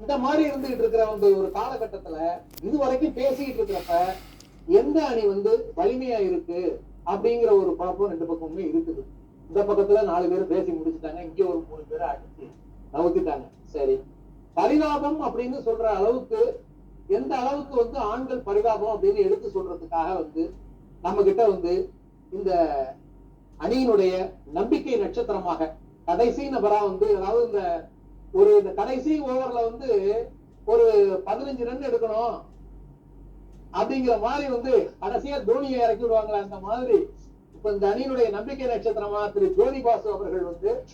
இந்த மாதிரி இருந்துகிட்டு இருக்கிற வந்து ஒரு காலகட்டத்துல இது வரைக்கும் பேசிக்கிட்டு இருக்கிறப்ப எந்த அணி வந்து வலிமையா இருக்கு அப்படிங்கிற ஒரு குழப்பம் ரெண்டு பக்கமுமே இருக்குது. இந்த பக்கத்துல நாலு பேர் பேசி முடிச்சுட்டாங்க. இங்க ஒரு மூணு பேரை அடிச்சு நவுத்திட்டாங்க. சரி. பரிதாபம் அப்படின்னு சொல்ற அளவுக்கு எந்த அளவுக்கு வந்து ஆண்கள் பரிதாபம் அப்படின்னு எடுத்து சொல்றதுக்காக வந்து நம்ம கிட்ட வந்து இந்த அணியினுடைய நம்பிக்கை நட்சத்திரமாக கடைசி நபரா வந்து அதாவது இந்த ஒரு இந்த கடைசி ஓவர்ல வந்து ஒரு பதினஞ்சு ரன் எடுக்கணும் அப்படிங்கிற மாதிரி வந்து கடைசியா தோனியை இறக்கி விடுவாங்களா அந்த மாதிரி இப்ப இந்த அணியினுடைய நம்பிக்கை நட்சத்திரமா திரு ஜோதி பாசு அவர்கள் வந்து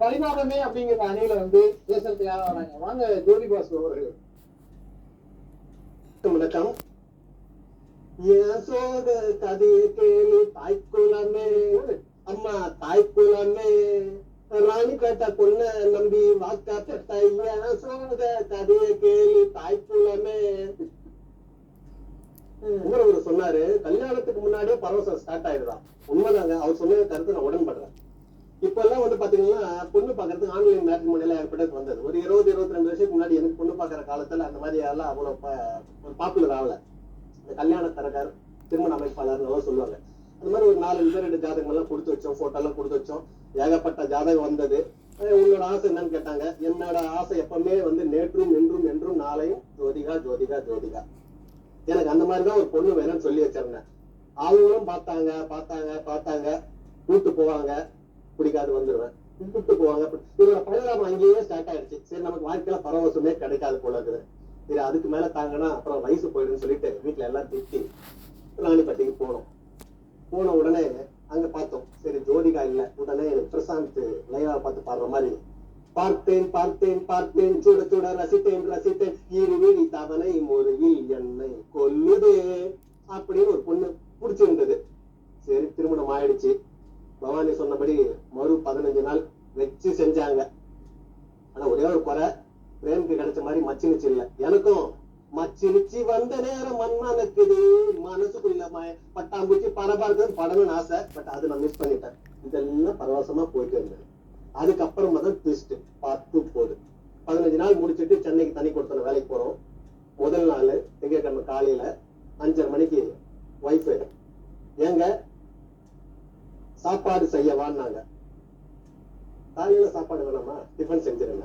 பரிமாணமே அப்படிங்கிற அணியில வந்து பேசுறதுக்காக வராங்க வாங்க ஜோதி பாசு அவர்கள். வணக்கம். என் சோக கதையை கேளு தாய்க்குலமே அம்மா தாய்க்குலமே. ராணி பேட்ட பொண்ண நம்பி வாக்காப்பட்ட என் சோக கதைய கேளு தாய்க்குலமே ஊரவர் சொன்னாரு கல்யாணத்துக்கு முன்னாடியே பரவசம் ஸ்டார்ட் ஆயிடுறான் உண்மைதாங்க அவர் சொன்ன கருத்து நான் உடன்படுறேன். இப்ப எல்லாம் வந்து பாத்தீங்கன்னா பொண்ணு பாக்குறதுக்கு ஆன்லைன் மேட்ரிமோனியில ஏற்பட்டது வந்தது. ஒரு இருபது இருபத்தி ரெண்டு வருஷத்துக்கு முன்னாடி எனக்கு பொண்ணு பாக்குற காலத்துல அந்த மாதிரி எல்லாம் அவ்வளவு பாப்புலர் ஆகல. இந்த கல்யாண தரகர் திருமண அமைப்பாளர் எல்லாம் சொல்லுவாங்க. அந்த மாதிரி ஒரு நாலு பேர் ஜாதகங்கள்லாம் ஜாதகம் எல்லாம் கொடுத்து வச்சோம் போட்டோ எல்லாம் கொடுத்து வச்சோம். ஏகப்பட்ட ஜாதகம் வந்தது. உங்களோட ஆசை என்னன்னு கேட்டாங்க. என்னோட ஆசை எப்பவுமே வந்து நேற்றும் என்றும் என்றும் நாளையும் ஜோதிகா ஜோதிகா ஜோதிகா. எனக்கு அந்த மாதிரி தான் ஒரு பொண்ணு வேணும்னு சொல்லி வச்சிருந்தேன் அவங்களும் பார்த்தாங்க பார்த்தாங்க பார்த்தாங்க. கூட்டு போவாங்க. பிடிக்காது வந்துடுவேன் கூட்டு போவாங்க. இவரோட பரிதாபம் அங்கேயே ஸ்டார்ட் ஆயிடுச்சு. சரி நமக்கு வாழ்க்கையில பரவசமே கிடைக்காது போல இருக்குது. சரி அதுக்கு மேல தாங்கன்னா அப்புறம் வயசு போயிடுன்னு சொல்லிட்டு வீட்டுல எல்லாம் திட்டி ராணிப்பட்டிக்கு போனோம். போன உடனே அங்க பார்த்தோம். சரி ஜோதிகா இல்ல. உடனே பிரசாந்த் லைவா பார்த்து பாடுற மாதிரி பார்த்தேன் பார்த்தேன் பார்த்தேன் சுட சுட ரசித்தேன் ரசித்தேன். இரு விழி தவணை முருகில் என்னை கொல்லுதே அப்படின்னு ஒரு பொண்ணு பிடிச்சிருந்தது சரி திருமணம் ஆயிடுச்சு. பவானி சொன்னபடி மறு பதினஞ்சு நாள் வச்சு செஞ்சாங்க. ஆனா ஒரே ஒரு குறை பிரேமுக்கு கிடைச்ச மாதிரி மச்சினுச்சு இல்லை. எனக்கும் மச்சினிச்சு வந்த நேரம் மண்மனக்குது. மனசுக்குள்ள ம- பட்டாம்பூச்சி பரபரப்பு படணும்னு ஆசை பட் அது நான் மிஸ் பண்ணிட்டேன். இதெல்லாம் பரவசமா போயிட்டு இருந்தேன் அதுக்கப்புறமா தான் ட்விஸ்ட் பத்து போகுது. பதினஞ்சு நாள் முடிச்சிட்டு சென்னைக்கு தனி கொடுத்தன வேலைக்கு போறோம். முதல் நாள் திங்கட்கிழமை காலையில அஞ்சரை மணிக்கு ஒய்ஃபு ஏங்க சாப்பாடு செய்ய செய்யவான்னாங்க. காலையில சாப்பாடு வேணாமா? டிஃபன் செஞ்சிருங்க.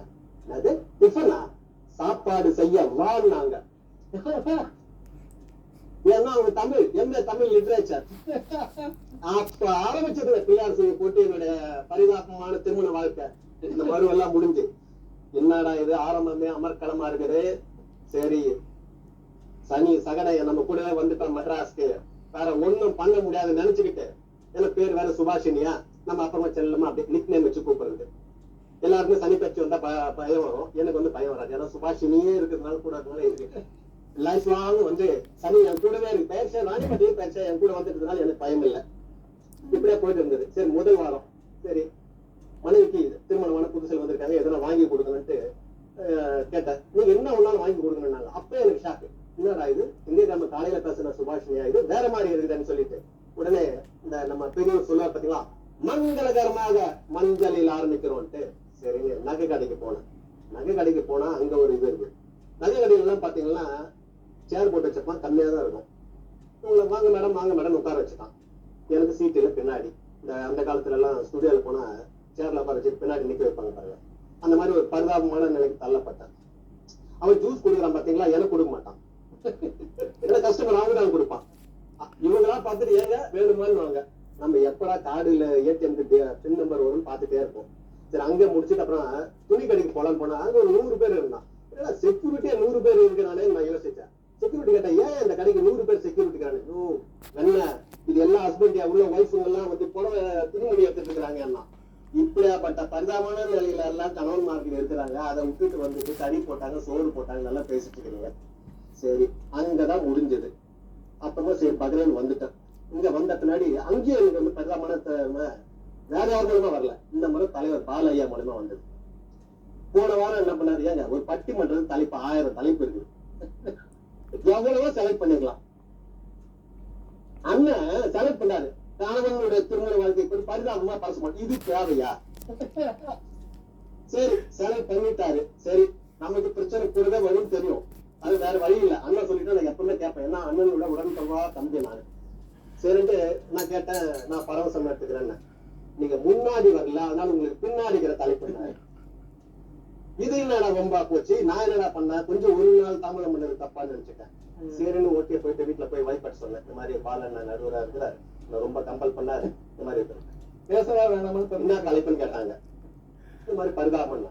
அது டிஃபனா சாப்பாடு செய்ய வான்னாங்க ஏன்னா அவங்க தமிழ் எந்த தமிழ் லிட்ரேச்சர் அப்ப ஆரம்பிச்சதுல பிள்ளையார் செய்ய போட்டு என்னுடைய பரிதாபமான திருமண வாழ்க்கை இந்த மறுவெல்லாம் முடிஞ்சு என்னடா இது ஆரம்பமே அமர்க்களமா இருக்குது சரி சனி சகடைய நம்ம கூடவே வந்துட்டோம் மெட்ராஸ்க்கு வேற ஒண்ணும் பண்ண முடியாது நினைச்சுக்கிட்டு ஏன்னா பேர் வேற சுபாஷினியா நம்ம அப்புறமா செல்லமா அப்படி நிக் நேம் வச்சு கூப்பிடுறது எல்லாருக்குமே சனி பச்சு வந்தா ப- பயம் வரும் எனக்கு வந்து பயம் வராது ஏன்னா சுபாஷினியே இருக்கிறதுனால கூட இருக்கு லைஃப் லாங் வந்து சனி என் கூடவே இருக்கு. பெயர்ச்சா ராணிப்பட்டி பயிற்சி என் கூட வந்துட்டதுனால எனக்கு பயம் இல்லை இப்படியே போயிட்டு இருந்தது. சரி முதல் வாரம். சரி மனைவிக்கு திருமணமான புதுசில் வந்திருக்காங்க எதனா வாங்கி கொடுக்கணும்ட்டு அஹ், கேட்டேன் நீங்க என்ன ஒன்னாலும் வாங்கி கொடுக்கணும்னாங்க அப்ப எனக்கு ஷாக்கு என்னடா இது திங்கட்கிழமை காலையில பேசுன சுபாஷினியா இது வேற மாதிரி இருக்குதுன்னு சொல்லிட்டு உடனே இந்த நம்ம பெரியவர் சொல்லுவார் பாத்தீங்களா மங்களகரமாக மஞ்சளில் ஆரம்பிக்கிறோம்ட்டு சரிங்க நகை கடைக்கு போனேன் நகை கடைக்கு போனா அங்க ஒரு இது இருக்கு நகை கடையில எல்லாம் பாத்தீங்கன்னா சேர் போட்டு வச்சிருப்பான் கம்மியா தான் இருக்கும் உங்களை வாங்க மேடம் வாங்க மேடம் உட்கார வச்சுட்டான் எனக்கு சீட் இல்ல பின்னாடி இந்த அந்த காலத்துல எல்லாம் ஸ்டுடியோல போனா சேர்ல உட்கார வச்சு பின்னாடி நிக்க வைப்பாங்க பாருங்க அந்த மாதிரி ஒரு பரிதாபமான நிலைக்கு தள்ளப்பட்டேன் அவன் ஜூஸ் குடுக்குறான் பாத்தீங்களா எனக்கு கொடுக்க மாட்டான் என்ன கஸ்டமர் அவங்க தான் கொடுப்பான் இவங்கெல்லாம் பார்த்துட்டு ஏங்க வேணுமான்னு வாங்க நம்ம கார்டுல இல்ல ஏடிஎம் பின் நம்பர் வரும்னு பார்த்துட்டே இருப்போம். சரி அங்க முடிச்சுட்டு அப்புறம் துணி கடைக்கு போலான்னு போனா அங்க ஒரு நூறு பேர் இருந்தான். செக்யூரிட்டியா நூறு பேர் இருக்கிறானே நான் யோசிச்சேன். செக்யூரிட்டி கேட்டேன் ஏன் இந்த கடைக்கு நூறு பேர் செக்யூரிட்டிக்கான ஓ என்ன இது எல்லா ஹஸ்பண்ட் உள்ள ஒய்ஃபுங்க எல்லாம் வந்து புடவை துணிமணி எடுத்துட்டு இருக்கிறாங்கன்னா இப்படியாப்பட்ட பரிதாபமான நிலையில எல்லாம் கணவன்மார்கள் இருக்கிறாங்க. அதை விட்டுட்டு வந்துட்டு தறி போட்டாங்க சோறு போட்டாங்க நல்லா பேசிட்டு இருக்கிறீங்க. சரி அங்கதான் முடிஞ்சது. அப்புறமா சரி பதினேழு வந்துட்டேன். இங்க வந்த பின்னாடி அங்கேயும் எனக்கு வந்து பிரதமான வேற வேற மூலமா வரல. இந்த முறை தலைவர் பாலையா மூலமா வந்தது. போன வாரம் என்ன பண்ணாரு? ஏங்க ஒரு பட்டிமன்றது தலைப்பு ஆயிரம் தலைப்பு இருக்கு எவ்வளவோ செலக்ட் பண்ணிக்கலாம் அண்ணன் செலக்ட் பண்ணாரு. கணவனுடைய திருமண வாழ்க்கை பற்றி பரிதாபமா பேச இது தேவையா? சரி செலக்ட் பண்ணிட்டாரு. சரி நமக்கு பிரச்சனை கூடவே வரும்னு தெரியும். அது வேற வழி இல்லை. அண்ணன் சொல்லிட்டு நான் எப்பவுமே கேட்பேன். ஏன்னா அண்ணனோட உடன் தம்பி நான். சரின்ட்டு நான் கேட்டேன் நான் பரவசம் எடுத்துக்கிறேன்னு. நீங்க முன்னாடி வரல அதனால உங்களுக்கு பின்னாடிக்கிற தலைப்பு இது என்னடா வம்பா போச்சு? நான் என்னடா பண்ணேன்? கொஞ்சம் ஒரு நாள் தாமதம் பண்ணது தப்பான்னு நினைச்சுட்டேன். சரின்னு ஓகே போயிட்டு வீட்டுல போய் வைப்பட் சொன்னேன். இந்த மாதிரி பாலன் நடுவரா இருக்கிறார். ரொம்ப கம்பல் பண்ணாரு. இந்த மாதிரி. பேசவா வேணாமான்னு என்ன தெரியல. தலைப்புன்னு கேட்டாங்க. இந்த மாதிரி பரிதாபம்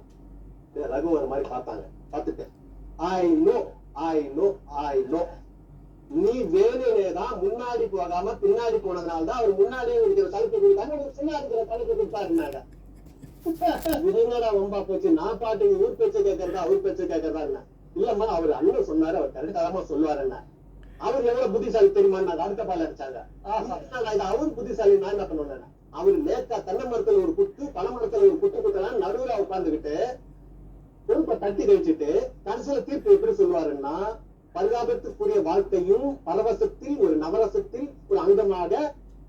ரகு ஒரு மாதிரி பார்த்தாங்க. பார்த்துட்டு I know I know I know நீ வேணுனே தான் முன்னாடி போகாம பின்னாடி போனதுனால தான் அவர் முன்னாடியே இருக்கிற தலைப்பு கொடுத்தாங்க ஒரு சின்ன இருக்கிற தலைப்பு கொடுத்தாருனாங்க ரொம்ப போச்சு? நான் பாட்டுக்கு ஊர் பேச்சு கேட்கறதா அவர் பேச்சு கேட்கறதா என்ன இல்லம்மா அவர் அண்ணன் சொன்னாரு அவர் கரெக்டாரமா சொல்லுவாரு என்ன அவர் எவ்வளவு புத்திசாலி தெரியுமா நான் அடுத்த பால் அடிச்சாங்க. ஆஹா, அவர் புத்திசாலி நான் என்ன பண்ணுவேன் அவர் லேட்டா தென்னை மரத்துல ஒரு குத்து பனை மரத்துல ஒரு குத்து குத்தலாம் நடுவுல உட்காந்துக்கிட்டு பொறுப்பை தட்டி கழிச்சிட்டு கடைசியில தீர்ப்பு எப்படி சொல்லுவாருன்னா பரிதாபத்துக்குரிய வாழ்க்கையும் பரவசத்தில் ஒரு நவரசத்தில் ஒரு அங்கமாக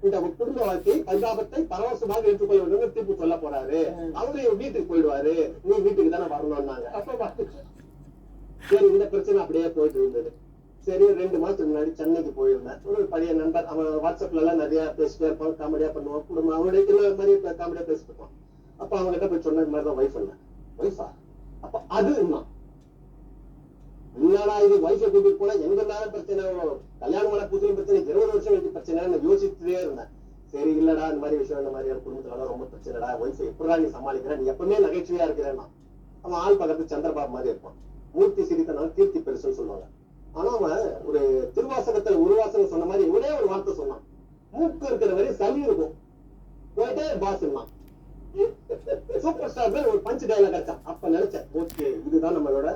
இந்த குடும்ப வாழ்க்கை பரிதாபத்தை பரவசமாக ஏற்றுக்கொள்ள வேண்டும் தீர்ப்பு சொல்ல போறாரு. அவரு வீட்டுக்கு போயிடுவாரு. நீ வீட்டுக்கு தானே வரணும்னாங்க. சரி இந்த பிரச்சனை அப்படியே போயிட்டு இருந்தது. சரி ரெண்டு மாசத்துக்கு முன்னாடி சென்னைக்கு போயிருந்தேன். ஒரு பழைய நண்பர் அவன் வாட்ஸ்அப்ல எல்லாம் நிறைய பேசிட்டே இருப்பான் காமெடியா பண்ணுவான் குடும்பம் அவனுடைய மாதிரி காமெடியா பேசிட்டு இருப்பான். அப்ப அவங்க கிட்ட போய் சொன்ன மாதிரி தான் ஒய்ஃப் என்ன ஒய்ஃபா அப்ப அது இன்னும் என்னடா இது ஒய்ஃபை கூட்டிட்டு போனா எங்க இருந்தாலும் பிரச்சனை கல்யாணம் பண்ண புதுல பிரச்சனை இருபது வருஷம் கழிச்சு பிரச்சனை யோசிச்சுட்டே இருந்தேன். சரி இல்லடா இந்த மாதிரி விஷயம் இந்த மாதிரி குடும்பத்துல ரொம்ப பிரச்சனைடா ஒய்ஃபை எப்படா நீ சமாளிக்கிற? நீ எப்பவுமே நகைச்சுவையா இருக்கிறேன்னா. அவன் ஆள் பக்கத்து சந்திரபாபு மாதிரி இருப்பான். மூர்த்தி சிரித்தனால கீர்த்தி பெருசுன்னு சொல்லுவாங்க. ஆனா அவன் ஒரு திருவாசகத்துல உருவாசகம் சொன்ன மாதிரி ஒரே ஒரு வார்த்தை சொன்னான். மூக்கு இருக்கிற வரை சளி இருக்கும். போயிட்டே பாஸ் சூப்பர் ஸ்டார் ஒரு பஞ்ச் டைலாக் அடிச்சான். அப்ப நினைச்சேன் ஓகே இதுதான் நம்மளோட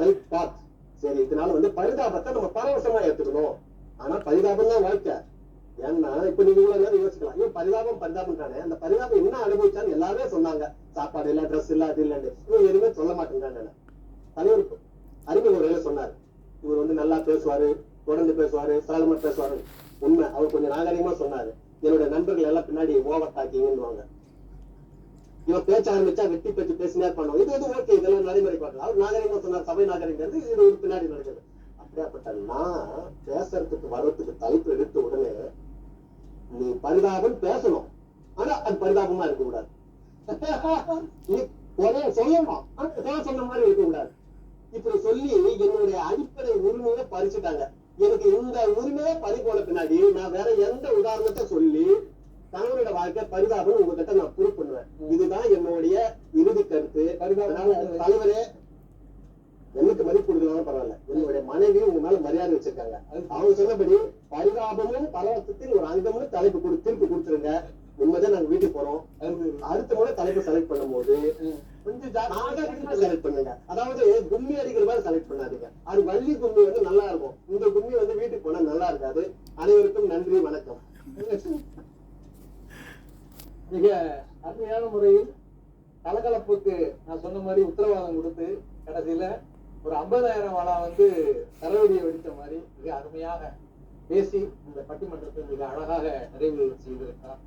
ரைட் பாத் சரி இதனால வந்து பரிதாபத்தை நம்ம பரவசமா ஏத்துக்கணும். ஆனா பரிதாபம் தான் வாழ்க்கை. ஏன்னா இப்ப நீங்க இவ்வளவு நேரம் யோசிக்கலாம். இவன் பரிதாபம் பரிதாபம் தானே அந்த பரிதாபம் என்ன அனுபவிச்சான்னு எல்லாருமே சொன்னாங்க. சாப்பாடு இல்ல ட்ரெஸ் இல்ல அது இல்லன்னு. இவன் எதுவுமே சொல்ல மாட்டேங்கிறான் தலைவர் அறிமுக உரையில சொன்னார். இவர் வந்து நல்லா பேசுவாரு தொடர்ந்து பேசுவாரு சாலமா பேசுவாரு உண்மை. அவர் கொஞ்சம் நாகரிகமா சொன்னாரு. என்னுடைய நண்பர்கள் எல்லாம் பின்னாடி ஓவர் டாக்கிங்னுவாங்க இவன் பேச்ச ஆரம்பிச்சா வெட்டி பேச்சு பேசினே பண்ணுவோம். இது வந்து ஓகே இதெல்லாம் நடைமுறை பார்க்கலாம் அவர் நாகரிகமா சொன்னார் சபை நாகரிகம் இது ஒரு பின்னாடி நடக்குது. அப்படியாப்பட்ட நான் பேசுறதுக்கு வர்றதுக்கு தலைப்பு எடுத்த உடனே நீ பரிதாபம் பேசணும். ஆனா அது பரிதாபமா இருக்க கூடாது நீ ஒரே சொல்லணும் ஆனா நான் சொன்ன மாதிரி இருக்க கூடாது இப்படி சொல்லி என்னுடைய அடிப்படை உரிமையை பறிச்சுட்டாங்க. எனக்கு இந்த உரிமையை பறி போன பின்னாடி நான் வேற எந்த உதாரணத்தை சொல்லி கணவனோட வாழ்க்கை பரிதாபம் உங்ககிட்ட நான் ப்ரூவ் பண்ணுவேன். இதுதான் என்னுடைய இறுதி கருத்து. அதனால தலைவரே எனக்கு மதிப்பு கொடுக்கலாம் பரவாயில்ல. என்னுடைய மனைவி உங்க மேல மரியாதை வச்சிருக்காங்க. அவங்க சொன்னபடி பரிதாபமும் பரவசத்தில் ஒரு அங்கமும் தலைப்பு கொடு திருப்பி கொடுத்துருங்க. நிம்மதியா நாங்க வீட்டுக்கு போறோம். அடுத்த முறை தலைப்பு செலக்ட் பண்ணும்போது கொஞ்சம் செலக்ட் பண்ணுங்க. அதாவது கும்மி அடிக்கிற மாதிரி செலக்ட் பண்ணாதீங்க. அது வள்ளி கும்மி வந்து நல்லா இருக்கும். இந்த கும்மி வந்து வீட்டுக்கு போனா நல்லா இருக்காது. அனைவருக்கும் நன்றி வணக்கம். மிக அருமையான முறையில் கலகலப்புக்கு நான் சொன்ன மாதிரி உத்தரவாதம் கொடுத்து கடைசியில ஒரு ஐம்பதாயிரம் வாழா வந்து தரவடியை வெடித்த மாதிரி மிக அருமையாக பேசி இந்த பட்டிமன்றத்தை மிக அழகாக நிறைவு செய்திருக்கிறார்.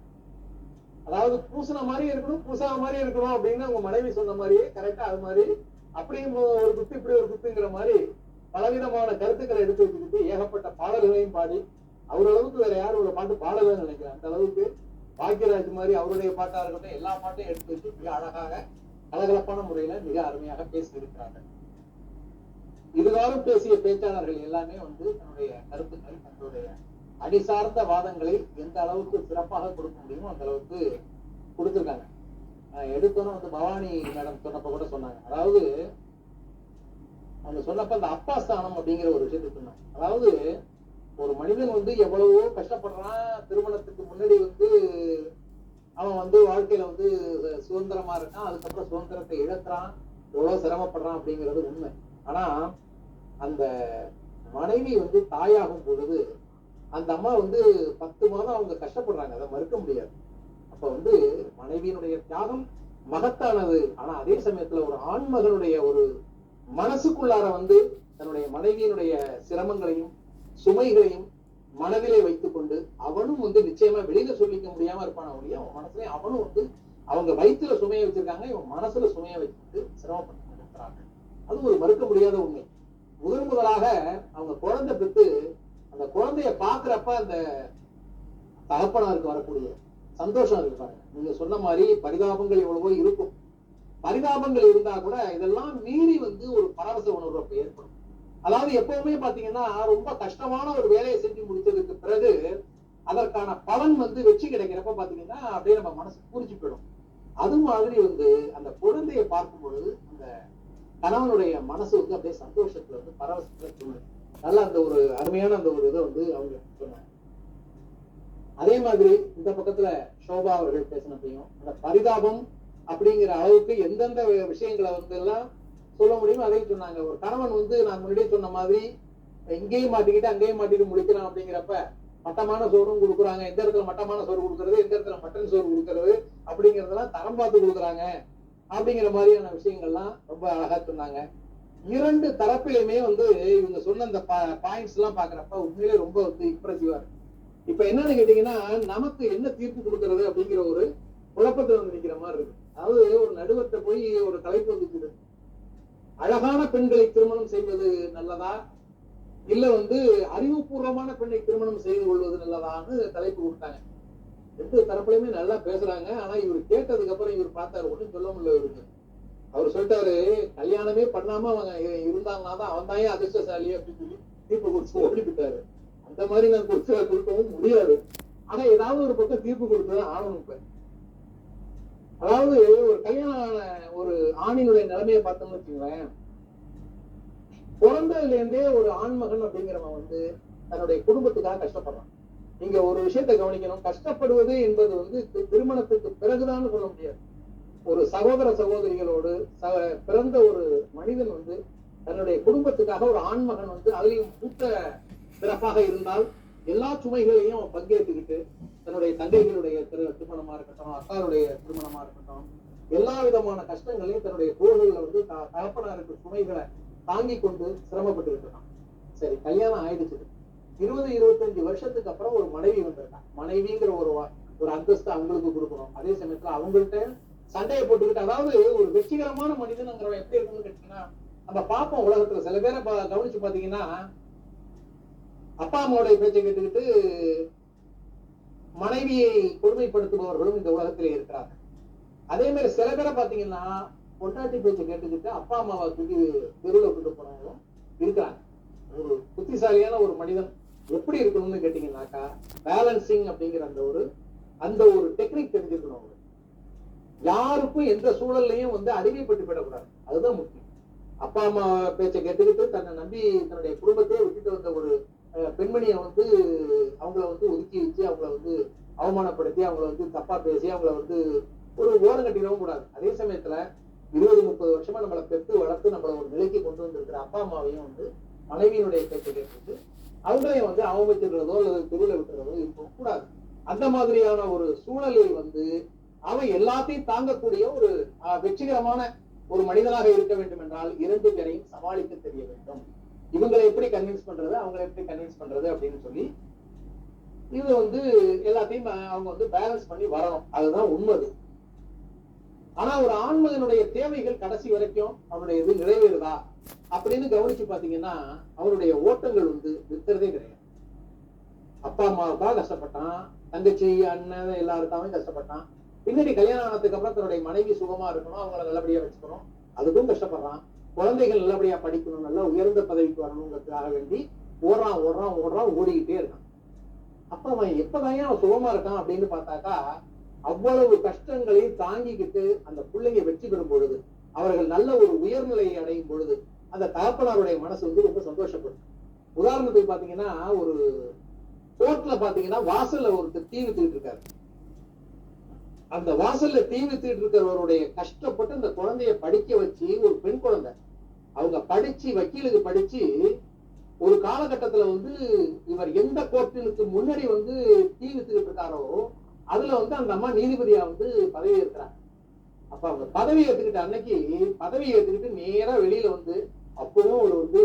அதாவது பூசின மாதிரி இருக்கணும் பூசாத மாதிரி இருக்கணும் அப்படின்னு உங்க மனைவி சொன்ன மாதிரியே கரெக்டா அது மாதிரி அப்படியும் ஒரு குத்து இப்படி ஒரு குத்துங்கிற மாதிரி பலவிதமான கருத்துக்களை எடுத்து வச்சுக்கிட்டு ஏகப்பட்ட பாடல்களையும் பாடி அவரளவுக்கு வேற யாரும் ஒரு பாட்டு பாடலன்னு நினைக்கிறேன் அந்த அளவுக்கு பாக்யராஜ் மாதிரி அவருடைய பாட்டா இருக்கட்டும் எல்லா பாட்டையும் எடுத்து வச்சு மிக அழகாக கலகலப்பான முறையில மிக அருமையாக பேசியிருக்கிறார்கள். இதுகாலம் பேசிய பேச்சாளர்கள் எல்லாமே வந்து தன்னுடைய கருத்துக்கள் தங்களுடைய அடி சார்ந்த வாதங்களை எந்த அளவுக்கு சிறப்பாக கொடுக்க முடியுமோ அந்த அளவுக்கு கொடுத்துருக்காங்க. எடுத்தோன்னு வந்து பவானி மேடம் சொன்னப்ப கூட சொன்னாங்க. அதாவது அவங்க சொன்னப்ப அந்த அப்பா ஸ்தானம் அப்படிங்கிற ஒரு விஷயத்தை சொன்னாங்க. அதாவது ஒரு மனிதன் வந்து எவ்வளவோ கஷ்டப்படுறான் திருமணத்துக்கு முன்னாடி வந்து அவன் வந்து வாழ்க்கையில வந்து சுதந்திரமா இருக்கான் அதுக்கப்புறம் சுதந்திரத்தை இழக்கிறான் எவ்வளவு சிரமப்படுறான் அப்படிங்கிறது உண்மை. ஆனா அந்த மனைவி வந்து தாயாகும் பொழுது அந்த அம்மா வந்து பத்து மாதம் அவங்க கஷ்டப்படுறாங்க அதை மறுக்க முடியாது. அப்ப வந்து மனைவியினுடைய தியாகம் மகத்தானது. ஆனா அதே சமயத்துல ஒரு ஆண்மகனுடைய ஒரு மனசுக்குள்ளார வந்து தன்னுடைய மனைவியினுடைய சிரமங்களையும் சுமைகளையும் மனதிலே வைத்துக் கொண்டு அவனும் வந்து நிச்சயமா வெளியில சொல்லிக்க முடியாம இருப்பான் ஒழிய அவன் மனசுலயும் அவனும் வந்து அவங்க வயிற்றுல சுமையை வச்சிருக்காங்க இவன் மனசுல சுமையை வச்சுட்டு சிரமப்பட்டு இருக்கிறாங்க அது ஒரு மறுக்க முடியாத உண்மை. முதன் முதலாக அவங்க குழந்தை பெற்று அந்த குழந்தைய பாக்குறப்ப அந்த தகப்பனாருக்கு வரக்கூடிய சந்தோஷம் இருக்கு பாருங்க. நீங்க சொன்ன மாதிரி பரிதாபங்கள் எவ்வளவோ இருக்கும். பரிதாபங்கள் இருந்தா கூட இதெல்லாம் மீறி வந்து ஒரு பரவச உணர்வு அப்ப ஏற்படும். அதாவது எப்பவுமே பாத்தீங்கன்னா ரொம்ப கஷ்டமான ஒரு வேலையை செஞ்சு முடிச்சதுக்கு பிறகு அதற்கான பலன் வந்து வெற்றி கிடைக்கிறப்ப பாத்தீங்கன்னா அப்படியே நம்ம மனசு பூரிச்சு போயிடும். அது மாதிரி வந்து அந்த குழந்தையை பார்க்கும் பொழுது அந்த கணவனுடைய மனசு வந்து அப்படியே சந்தோஷத்துல வந்து பரவசத்துல தூண்டும் நல்ல அந்த ஒரு அருமையான அந்த ஒரு இதை வந்து அவங்க சொன்னாங்க. அதே மாதிரி இந்த பக்கத்துல சோபா அவர்கள் பேசினப்பையும் அந்த பரிதாபம் அப்படிங்கிற அளவுக்கு எந்தெந்த விஷயங்களை வந்து எல்லாம் சொல்ல முடியுமோ? அதையும் சொன்னாங்க. ஒரு கணவன் வந்து நான் முன்னாடியே சொன்ன மாதிரி எங்கேயும் மாட்டிக்கிட்டு அங்கேயும் மாட்டிட்டு முடிக்கிறான் அப்படிங்கிறப்ப மட்டமான சோறும் கொடுக்குறாங்க. எந்த இடத்துல மட்டமான சோறு கொடுக்கறது எந்த இடத்துல மட்டன் சோறு கொடுக்கறது அப்படிங்கறதெல்லாம் தரம் பார்த்து கொடுக்குறாங்க. அப்படிங்கிற மாதிரியான விஷயங்கள்லாம் ரொம்ப அழகா சொன்னாங்க. இரண்டு தரப்பிலுமே வந்து இவங்க சொன்ன அந்த பாயிண்ட்ஸ் எல்லாம் பாக்குறப்ப உண்மையிலே ரொம்ப வந்து இம்ப்ரெசிவா இருக்கு. இப்ப என்னன்னு கேட்டீங்கன்னா நமக்கு என்ன தீர்ப்பு கொடுக்கறது அப்படிங்கிற ஒரு குழப்பத்துல வந்து நிக்கிற மாதிரி இருக்கு. அதாவது ஒரு நடுவத்தை போய் ஒரு தலைப்பு வந்துச்சுது. அழகான பெண்களை திருமணம் செய்வது நல்லதா? இல்ல வந்து அறிவுபூர்வமான பெண்ணை திருமணம் செய்து கொள்வது நல்லதான்னு தலைப்பு கொடுத்தாங்க. ரெண்டு தரப்புலையுமே நல்லா பேசுறாங்க. ஆனா இவர் கேட்டதுக்கு அப்புறம் இவர் பார்த்தாரு ஒன்றும் சொல்ல முடியல இவருக்கு. அவர் சொல்லிட்டாரு கல்யாணமே பண்ணாம அவங்க இருந்தாங்கன்னா தான் அவன் தான் அதிர்ஷ்டசாலி அப்படின்னு சொல்லி தீர்ப்பு கொடுத்து ஓடிவிட்டாரு அந்த மாதிரி நான் கொடுத்து கொடுக்கவும் முடியாது. ஆனா ஏதாவது ஒரு பக்கம் தீர்ப்பு கொடுத்துதான் ஆகணும் இப்ப. அதாவது ஒரு கல்யாணம் ஆன ஒரு ஆணினுடைய நிலைமையை பார்த்தோம்னு வச்சுங்களேன் பிறந்ததுல இருந்தே ஒரு ஆண்மகன் அப்படிங்கிறவன் வந்து தன்னுடைய குடும்பத்துக்காக கஷ்டப்படுறான். நீங்க ஒரு விஷயத்தை கவனிக்கணும். கஷ்டப்படுவது என்பது வந்து திருமணத்துக்கு பிறகுதான் சொல்ல முடியாது. ஒரு சகோதர சகோதரிகளோடு ச- பிறந்த ஒரு மனிதன் வந்து தன்னுடைய குடும்பத்துக்காக ஒரு ஆண்மகன் வந்து அதுலயும் மூத்த பிறப்பாக இருந்தால் எல்லா சுமைகளையும் அவன் பங்கேற்றுக்கிட்டு தன்னுடைய தங்கைகளுடைய திரு திருமணமா இருக்கட்டும் அக்காருடைய திருமணமா இருக்கட்டும் எல்லா விதமான கஷ்டங்களையும் தன்னுடைய தோள்கள்ல வந்து தகப்பனா தகப்பனாருக்கு சுமைகளை தாங்கி கொண்டு சிரமப்பட்டு இருக்கான். சரி கல்யாணம் ஆயிடுச்சு. இருபது இருபத்தஞ்சு வருஷத்துக்கு அப்புறம் ஒரு மனைவி வந்திருக்கான். மனைவிங்கிற ஒரு ஒரு அந்தஸ்து அவங்களுக்கு கொடுக்கணும். அதே சமயத்துல அவங்கள்ட்ட சண்டையை போட்டுக்கிட்டு அதாவது ஒரு வெற்றிகரமான மனிதன் எப்படி இருக்கும்னு கேட்டீங்கன்னா நம்ம பார்ப்போம் உலகத்துல. சில பேரை பா- கவனிச்சு பாத்தீங்கன்னா அப்பா அம்மாவுடைய பேச்சை கேட்டுக்கிட்டு மனைவியை கொடுமைப்படுத்துபவர்களும் இந்த உலகத்திலே இருக்கிறாங்க அதே மாதிரி சில பேரை பாத்தீங்கன்னா பொட்டாட்டி பேச்சை கேட்டுக்கிட்டு அப்பா அம்மாவை தூக்கி தெருவில் கொண்டு போனவங்களும் இருக்கிறாங்க. ஒரு புத்திசாலியான ஒரு மனிதன் எப்படி இருக்கணும்னு கேட்டீங்கன்னாக்கா பேலன்சிங் அப்படிங்கிற அந்த ஒரு அந்த ஒரு டெக்னிக் தெரிஞ்சிருக்கணும் அவங்களுக்கு. யாருக்கும் எந்த சூழல்லையும் வந்து அடிமைப்பட்டு போயிடக்கூடாது. அதுதான் முக்கியம். அப்பா அம்மா பேச்சை கேட்டுக்கிட்டு தன்னை நம்பி தன்னுடைய குடும்பத்தையே விட்டுட்டு வந்த ஒரு பெண்மணியை வந்து அவங்கள வந்து ஒதுக்கி வச்சு அவங்கள வந்து அவமானப்படுத்தி அவங்கள வந்து தப்பா பேசி அவங்கள வந்து ஒரு ஓரம் கட்டிடவும் கூடாது. அதே சமயத்துல இருபது முப்பது வருஷமா நம்மளை பெற்று வளர்த்து நம்மளை ஒரு நிலைக்கு கொண்டு வந்திருக்கிற அப்பா அம்மாவையும் வந்து மனைவியினுடைய பேச்சை கேட்டு அவங்களையும் வந்து அவமதிக்கிறதோ அல்லது தெருவில் விட்டுறதோ இருக்கவும் கூடாது. அந்த மாதிரியான ஒரு சூழலில் வந்து அவன் எல்லாத்தையும் தாங்கக்கூடிய ஒரு வெற்றிகரமான ஒரு மனிதனாக இருக்க வேண்டும் என்றால் இரண்டு பேரையும் சமாளிக்க தெரிய வேண்டும். இவங்களை எப்படி கன்வின்ஸ் பண்றது அவங்களை எப்படி கன்வின்ஸ் பண்றது அப்படின்னு சொல்லி இது வந்து எல்லாத்தையும் அவங்க வந்து பேலன்ஸ் பண்ணி வரணும். அதுதான் உண்மை அது. ஆனா ஒரு ஆண்மகனுடைய தேவைகள் கடைசி வரைக்கும் அவனுடைய இது நிறைவேறுதா அப்படின்னு கவனிச்சு பாத்தீங்கன்னா அவனுடைய ஓட்டங்கள் வந்து நிற்கிறதே கிடையாது. அப்பா அம்மாவுக்காக கஷ்டப்பட்டான் தங்கச்சி அண்ணன் எல்லாருக்காகவும் கஷ்டப்பட்டான். பின்னாடி கல்யாணம் ஆனதுக்கு அப்புறம் தன்னுடைய மனைவி சுகமா இருக்கணும் அவங்கள நல்லபடியா வச்சுக்கணும். அதுக்கும் கஷ்டப்படுறான். குழந்தைகள் நல்லபடியா படிக்கணும் நல்லா உயர்ந்த பதவிக்கு வரணுங்கிறதுக்காக வேண்டி ஓடுறான் ஓடுறான் ஓடுறான் ஓடிக்கிட்டே இருக்கான். அப்ப அவன் எப்பதான் அவன் சுகமா இருக்கான் அப்படின்னு பார்த்தாக்கா அவ்வளவு கஷ்டங்களையும் தாங்கிக்கிட்டு அந்த பிள்ளைங்க வெற்றி பெறும் பொழுது அவர்கள் நல்ல ஒரு உயர்நிலையை அடையும் பொழுது அந்த தகப்பனாருடைய மனசு வந்து ரொம்ப சந்தோஷப்படும். உதாரணத்துக்கு பாத்தீங்கன்னா ஒரு கோர்ட்ல பாத்தீங்கன்னா வாசல்ல ஒருத்தர் தீ வித்துக்கிட்டு இருக்காரு. அந்த வாசல்ல தீ வித்துட்டு இருக்கிறவருடைய கஷ்டப்பட்டு அந்த குழந்தைய படிக்க வச்சு ஒரு பெண் குழந்தை. அவங்க படிச்சு வக்கீலுக்கு படிச்சு ஒரு காலகட்டத்துல வந்து இவர் எந்த கோர்ட்டினுக்கு முன்னாடி வந்து தீ வித்துக்கிட்டு இருக்காரோ அதுல வந்து அந்த அம்மா நீதிபதியா வந்து பதவி ஏற்கிறாங்க அப்ப அவங்க பதவி ஏத்துக்கிட்ட அன்னைக்கு பதவி ஏத்துக்கிட்டு நேரா வெளியில வந்து அப்பவும் அவர் வந்து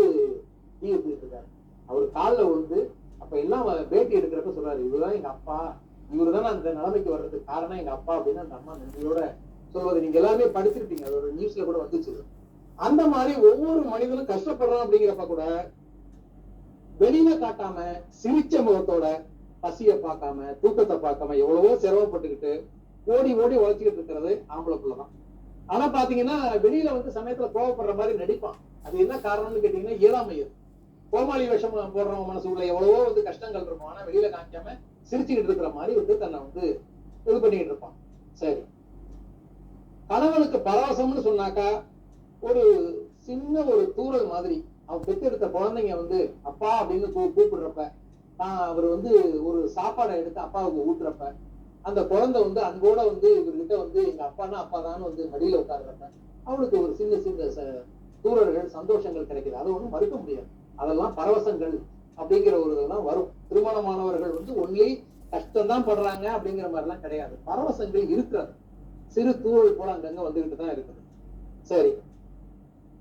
தீ வித்துக்கிட்டு இருக்காரு. அவர் காலில் வந்து அப்ப எல்லாம் பேட்டி எடுக்கிறப்ப சொல்றாரு இதுதான் எங்க அப்பா இவருதான் அந்த நிலைமைக்கு வர்றதுக்கு காரணம். எங்க அப்பா அப்படின்னு அந்த அம்மா நன்றியோட சொல்வது நீங்க எல்லாமே படிச்சிருப்பீங்க. அது ஒரு நியூஸ்ல கூட வந்துச்சு. அந்த மாதிரி ஒவ்வொரு மனிதனும் கஷ்டப்படுறான் அப்படிங்கிறப்ப கூட வெளியில காட்டாம சிரிச்ச முகத்தோட பசிய பார்க்காம தூக்கத்தை பார்க்காம எவ்வளவோ சிரமப்பட்டுக்கிட்டு ஓடி ஓடி உழைச்சிக்கிட்டு இருக்கிறது ஆம்பளை புள்ளதான் ஆனா பாத்தீங்கன்னா வெளியில வந்து சமயத்துல கோவப்படுற மாதிரி நடிப்பான். அது என்ன காரணம்னு கேட்டீங்கன்னா இயலாமை கோமாளி விஷம் போடுறவங்க மனசுக்குள்ள எவ்வளவோ வந்து கஷ்டங்கள் இருக்கும். ஆனா வெளியில காமிக்காம சிரிச்சுக்கிட்டு இருக்கிற மாதிரி வந்து தன்னை வந்து இது பண்ணிக்கிட்டு இருப்பான். சரி. கணவனுக்கு பரவசம்னு சொன்னாக்கா ஒரு சின்ன ஒரு தூரல் மாதிரி அவன் பெற்றெடுத்த குழந்தைங்க வந்து அப்பா அப்படின்னு கூ- கூப்பிடுறப்ப நான் அவர் வந்து ஒரு சாப்பாடை எடுத்து அப்பாவுக்கு ஊட்டுறப்ப அந்த குழந்தை வந்து அன்போட வந்து இவர்கிட்ட வந்து எங்க அப்பானா அப்பா தான் வந்து மடியில உட்கார்றப்ப அவனுக்கு ஒரு சின்ன சின்ன ச- தூரல்கள் சந்தோஷங்கள் கிடைக்குது. அதை ஒண்ணும் மறுக்க முடியாது. அதெல்லாம் பரவசங்கள். அப்படிங்கிற ஒரு இதெல்லாம் வரும். திருமணமானவர்கள் வந்து ஒன்லி கஷ்டம் தான் படுறாங்க அப்படிங்கிற மாதிரிலாம் கிடையாது. பரவசங்கள் இருக்கிறது. சிறு தூவல் போல அங்கங்க வந்துகிட்டு தான் இருக்குது. சரி.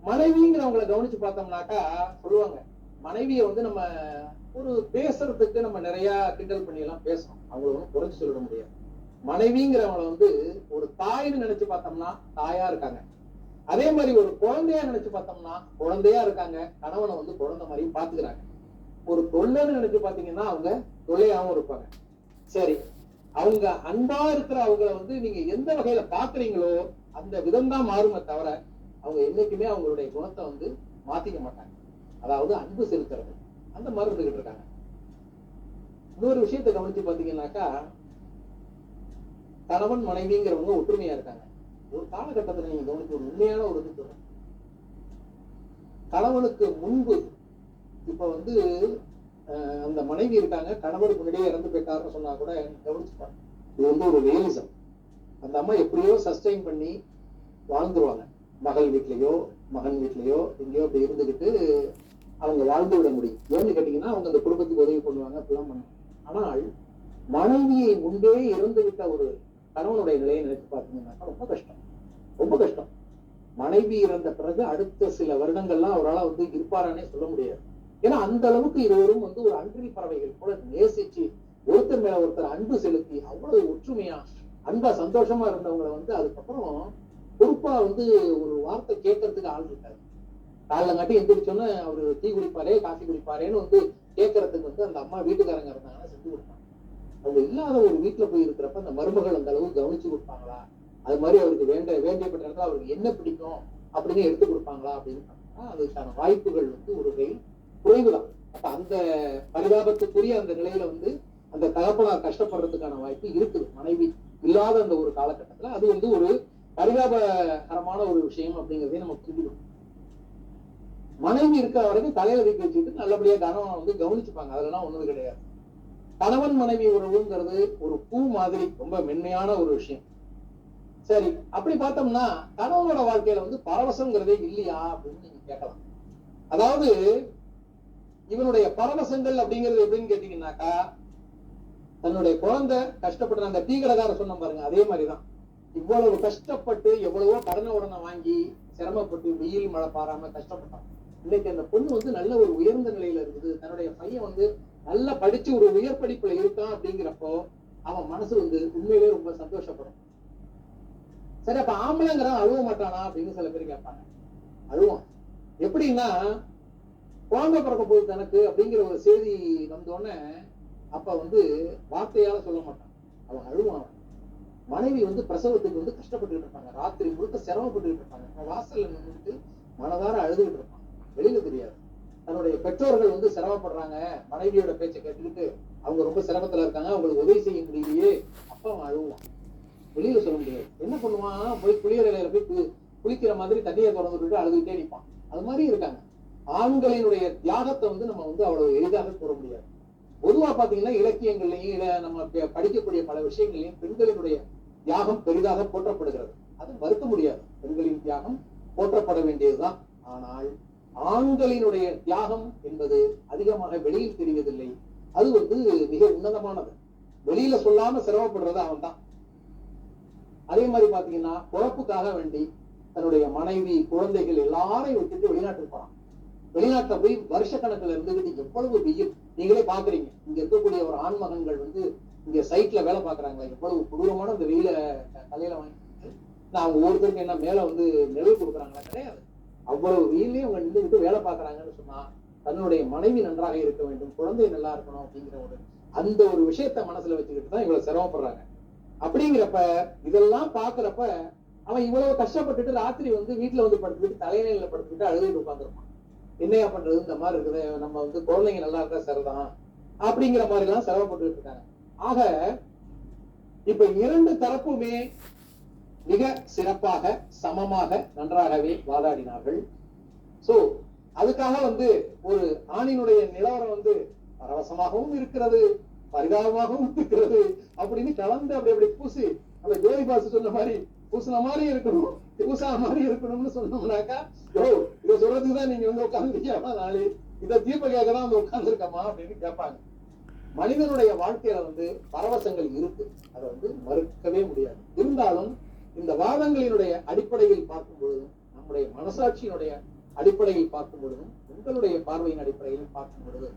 மனைவிங்கிறவங்களை கவனிச்சு பார்த்தோம்னாக்கா சொல்லுவாங்க மனைவியை வந்து நம்ம ஒரு பேசுறதுக்கு நம்ம நிறைய கிண்டல் பண்ணி எல்லாம் பேசணும். அவங்கள ஒன்றும் குறைச்சு சொல்லிட முடியாது. மனைவிங்கிறவங்களை வந்து ஒரு தாய்னு நினைச்சு பார்த்தோம்னா தாயா இருக்காங்க. அதே மாதிரி ஒரு குழந்தையா நினைச்சு பார்த்தோம்னா குழந்தையா இருக்காங்க. கணவனை வந்து குழந்தை மாதிரி பாத்துக்கிறாங்க ஒரு தொல்லைன்னு நினைச்சு பாத்தீங்கன்னா அவங்க தொல்லையாவும் இருப்பாங்க. சரி அவங்க அன்பா இருக்கிற அவங்கள வந்து நீங்க எந்த வகையில பாக்குறீங்களோ அந்த விதம் தான் மாறுமே தவிர அவங்க என்னைக்குமே அவங்களுடைய குணத்தை வந்து மாத்திக்க மாட்டாங்க. அதாவது அன்பு செலுத்துறது. அந்த மாதிரி இருந்துகிட்டு இருக்காங்க. இன்னொரு விஷயத்தை கவனிச்சு பாத்தீங்கன்னாக்கா கணவன் மனைவிங்கிறவங்க ஒற்றுமையா இருக்காங்க. ஒரு காலகட்டத்துல நீங்க கவனிச்சு ஒரு உண்மையான ஒரு இது கணவனுக்கு முன்பு இப்போ வந்து அந்த மனைவி இருக்காங்க கணவர் முன்னாடியே இறந்து போயிட்டாருன்னு சொன்னா கூட கவனிச்சுப்பாங்க இது வந்து ஒரு ரியலிசம் அந்த அம்மா எப்படியோ சஸ்டைன் பண்ணி வாழ்ந்துருவாங்க. மகள் வீட்லயோ மகன் வீட்லயோ எங்கேயோ அப்படி இருந்துகிட்டு அவங்க வாழ்ந்து விட முடியும். ஏன்னு கேட்டீங்கன்னா அவங்க அந்த குடும்பத்துக்கு உதவி பண்ணுவாங்க அப்படிலாம் பண்ணுவாங்க. ஆனால் மனைவியை முன்பே இறந்து விட்ட ஒரு கணவனுடைய நிலையை நினைத்து பார்த்தீங்கன்னாக்கா ரொம்ப கஷ்டம். ரொம்ப கஷ்டம். மனைவி இறந்த பிறகு அடுத்த சில வருடங்கள்லாம் அவரால் வந்து இருப்பாரானே சொல்ல முடியாது. ஏன்னா அந்த அளவுக்கு இருவரும் வந்து ஒரு அன்றில் பறவைகள் போல நேசிச்சு ஒருத்தர் மேல ஒருத்தர் அன்பு செலுத்தி அவ்வளவு ஒற்றுமையா அன்பா சந்தோஷமா இருந்தவங்களை வந்து அதுக்கப்புறம் பொறுப்பா வந்து ஒரு வார்த்தை கேட்கறதுக்கு ஆள் இருக்காது காலங்காட்டி எந்திரிச்சோன்னு அவரு டீ குடிப்பாரே காஃபி குடிப்பாரேன்னு வந்து கேட்கறதுக்கு வந்து அந்த அம்மா வீட்டுக்காரங்க இருந்தாங்கன்னா செஞ்சு கொடுப்பாங்க. அவங்க இல்லாத ஒரு வீட்டுல போய் இருக்கிறப்ப அந்த மருமகள் அந்த அளவுக்கு கவனிச்சு கொடுப்பாங்களா? அது மாதிரி அவருக்கு வேண்ட வேண்டியப்பட்ட இடத்துல அவருக்கு என்ன பிடிக்கும் அப்படின்னு எடுத்து கொடுப்பாங்களா அப்படின்னு பார்த்தா அதுக்கான வாய்ப்புகள் வந்து ஒரு வகையில் குறைவுதான். அப்ப அந்த பரிதாபத்துக்குரிய அந்த நிலையில வந்து அந்த தகப்பனார் கஷ்டப்படுறதுக்கான வாய்ப்பு இருக்குது. மனைவி இல்லாத அந்த ஒரு காலகட்டத்துல அது வந்து ஒரு பரிதாபகரமான ஒரு விஷயம் அப்படிங்கிறதே நம்ம புரிஞ்சுக்கணும். மனைவி இருக்கிற வரைக்கும் தலையில வைக்க வச்சுட்டு நல்லபடியா கணவன் வந்து கவனிச்சுப்பாங்க. அதெல்லாம் ஒண்ணும் கிடையாது. கணவன் மனைவி உறவுங்கிறது ஒரு பூ மாதிரி ரொம்ப மென்மையான ஒரு விஷயம். சரி அப்படி பார்த்தோம்னா கணவனோட வாழ்க்கையில வந்து பரவசங்கிறதே இல்லையா அப்படின்னு நீங்க கேட்கலாம். அதாவது இவனுடைய பரவசங்கள் அப்படிங்கிறது எப்படின்னு கேட்டீங்கன்னாக்கா தன்னுடைய குழந்தை கஷ்டப்பட்டு அந்த டீ கடைக்காரர் சொன்ன பாருங்க அதே மாதிரிதான். இவ்வளவு கஷ்டப்பட்டு எவ்வளவோ கடன உடனே வாங்கி சிரமப்பட்டு வெயில் மழை பாராம கஷ்டப்பட்டான். இன்னைக்கு அந்த பொண்ணு வந்து நல்ல ஒரு உயர்ந்த நிலையில இருக்குது. தன்னுடைய பையன் வந்து நல்லா படிச்சு ஒரு உயர் படிப்புல இருக்கான் அப்படிங்கிறப்போ அவன் மனசு வந்து உண்மையிலே ரொம்ப சந்தோஷப்படும். சரி அப்ப ஆம்பளைங்கிறான் அழுவ மாட்டானா அப்படின்னு சில பேர் கேட்பாங்க. அழுவான். எப்படின்னா குழந்தை பிறக்க போகுது தனக்கு அப்படிங்கிற ஒரு செய்தி வந்தோடனே அப்ப வந்து வார்த்தையால சொல்ல மாட்டான். அவன் அழுவான். மனைவி வந்து பிரசவத்துக்கு வந்து கஷ்டப்பட்டுக்கிட்டு இருப்பாங்க. ராத்திரி முழுக்க சிரமப்பட்டுக்கிட்டு இருப்பாங்க. அவன் வாசல்ல நின்றுட்டு மனதார அழுதுகிட்டு இருப்பான். வெளியில தெரியாது. தன்னுடைய பெற்றோர்கள் வந்து சிரமப்படுறாங்க. மனைவியோட பேச்சை கேட்டுக்கிட்டு அவங்க ரொம்ப சிரமத்துல இருக்காங்க. அவங்களுக்கு உதவி செய்ய முடியலையே. அப்ப அவன் அழுவான். வெளியில சொல்ல முடியாது. என்ன பண்ணுவான்? போய் குளியலையில போய் குளிக்கிற மாதிரி தண்ணியை திறந்து விட்டுட்டு அழுதுகிட்டே நிற்பான் அது மாதிரி இருக்காங்க. ஆண்களினுடைய தியாகத்தை வந்து நம்ம வந்து அவ்வளவு எளிதாக கூற முடியாது. பொதுவா பாத்தீங்கன்னா இலக்கியங்கள்லயும் இல்ல நம்ம படிக்கக்கூடிய பல விஷயங்கள்லையும் பெண்களினுடைய தியாகம் பெரிதாக போற்றப்படுகிறது. அது மறுக்க முடியாது. பெண்களின் தியாகம் போற்றப்பட வேண்டியதுதான். ஆனால் ஆண்களினுடைய தியாகம் என்பது அதிகமாக வெளியில் தெரிவதில்லை. அது வந்து மிக உன்னதமானது. வெளியில சொல்லாம சிரமப்படுறது அவன் தான் அதே மாதிரி பாத்தீங்கன்னா பொழப்புக்காக வேண்டி தன்னுடைய மனைவி குழந்தைகள் எல்லாரையும் விட்டுட்டு வெளிநாட்டுக்கு போறான். வெளிநாட்டுல போய் வருஷ கணக்குல இருந்துகிட்டு எவ்வளவு வெயில் நீங்களே பாக்குறீங்க. இங்க இருக்கக்கூடிய ஒரு ஆண்மகன்கள் வந்து இங்க சைட்ல வேலை பாக்குறாங்க எவ்வளவு கொடூரமான இந்த வெயில தலையில வாங்கிட்டு நான் அவங்க ஒவ்வொருத்தருக்கு என்ன மேல வந்து நிழல் கொடுக்குறாங்களா? கிடையாது. அவ்வளவு வெயிலையும் அவங்க நின்றுகிட்டு வேலை பார்க்கறாங்கன்னு சொன்னா தன்னுடைய மனைவி நன்றாக இருக்க வேண்டும் குழந்தை நல்லா இருக்கணும் அப்படிங்கிற ஒரு அந்த ஒரு விஷயத்த மனசுல வச்சுக்கிட்டு தான் இவ்வளவு சிரமப்படுறாங்க. அப்படிங்கிறப்ப இதெல்லாம் பாக்குறப்ப அவன் இவ்வளவு கஷ்டப்பட்டுட்டு ராத்திரி வந்து வீட்டுல வந்து படுத்துக்கிட்டு தலைநிலையில படுத்துக்கிட்டு அழுதுட்டு உட்காந்துருப்பான் என்னையா பண்றது? இந்த மாதிரி இருக்குது. நம்ம வந்து குழந்தைங்க நல்லா இருக்கா சரிதான். அப்படிங்கிற மாதிரி எல்லாம் சிரமப்பட்டு இருக்காங்க. ஆக இப்ப இரண்டு தரப்புமே மிக சிறப்பாக சமமாக நன்றாகவே வாதாடினார்கள். சோ அதுக்காக வந்து ஒரு ஆணினுடைய நிலவரம் வந்து பரவசமாகவும் இருக்கிறது பரிதாபமாகவும் இருக்கிறது அப்படின்னு கலந்து அப்படி அப்படி பூசி அந்த ஜோதி பாசு சொன்ன மாதிரி பூசின மாதிரி இருக்கணும் பூசா மாதிரி இருக்கணும்னு சொன்னோம்னாக்கா ஓ இதை சொல்றதுக்கு தான் நீங்க வந்து உட்காந்துருக்கியாமா நாளை இதை தீர்ப்பு கேட்க தான் வந்து உட்காந்துருக்கமா அப்படின்னு கேட்பாங்க. மனிதனுடைய வாழ்க்கையில வந்து பரவசங்கள் இருக்கு. அதை வந்து மறுக்கவே முடியாது. இருந்தாலும் இந்த வாதங்களினுடைய அடிப்படையில் பார்க்கும் பொழுதும் நம்முடைய மனசாட்சியினுடைய அடிப்படையில் பார்க்கும் பொழுதும் உங்களுடைய பார்வையின் அடிப்படையிலும் பார்க்கும் பொழுது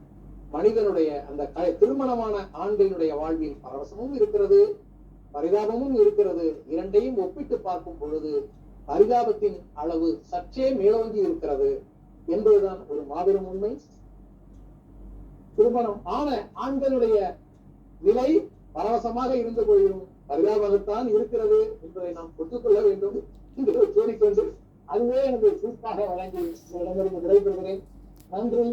மனிதனுடைய அந்த கலை திருமணமான ஆண்களினுடைய வாழ்வில் பரவசமும் இருக்கிறது பரிதாபமும் இருக்கிறது. இரண்டையும் ஒப்பிட்டு பார்க்கும் பொழுது பரிதாபத்தின் அளவு சற்றே மேலோங்கி இருக்கிறது என்பதுதான் ஒரு மாபெரும் உண்மை. திருமணம் ஆன ஆண்களுடைய நிலை பரவசமாக இருந்து போயிடும் பரிதாபமாகத்தான் இருக்கிறது என்பதை நாம் ஒத்துக்கொள்ள வேண்டும். என்று கூறிக்கொண்டு அதுவே எனக்கு சூப்பாக வழங்கி உங்களிடமிருந்து விடைபெறுகிறேன். நன்றி